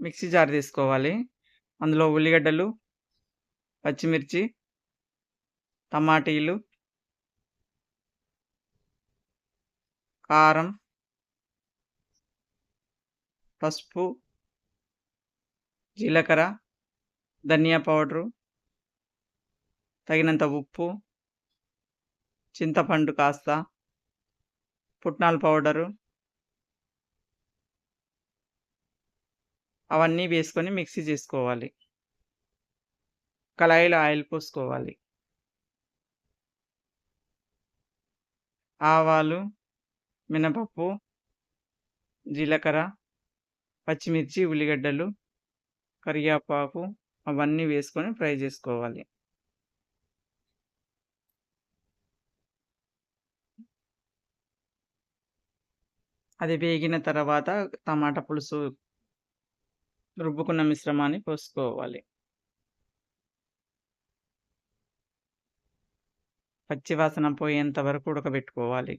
Mixie jar తీసుకోవాలి. అందులో ఉల్లిగడ్డలు, పచ్చిమిర్చి, టమాటీలు కారం పసుపు జీలకర్ర, ధనియా పౌడరు తగినంత ఉప్పు చింతపండు కాస్త పుట్నాల పౌడరు అవన్నీ వేసుకొని మిక్సీ చేసుకోవాలి. కళాయిలో ఆయిల్ పోసుకోవాలి. ఆవాలు, మినపప్పు, జీలకర్ర, పచ్చిమిర్చి, ఉల్లిగడ్డలు, కరివేపాకు అవన్నీ వేసుకొని ఫ్రై చేసుకోవాలి. అది వేగిన తర్వాత టమాటా పులుసు రుబ్బుకున్న మిశ్రమాన్ని పోసుకోవాలి. పచ్చివాసన పోయేంత వరకు ఉడకబెట్టుకోవాలి.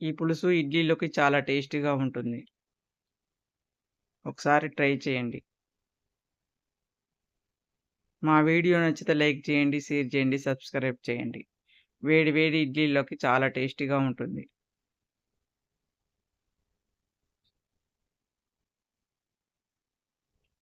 ఈ పులుసు ఇడ్లీలోకి చాలా టేస్టీగా ఉంటుంది. ఒకసారి ట్రై చేయండి. మా వీడియో నచ్చితే లైక్ చేయండి, షేర్ చేయండి, సబ్స్క్రైబ్ చేయండి. వేడి వేడి ఇడ్లీలోకి చాలా టేస్టీగా ఉంటుంది.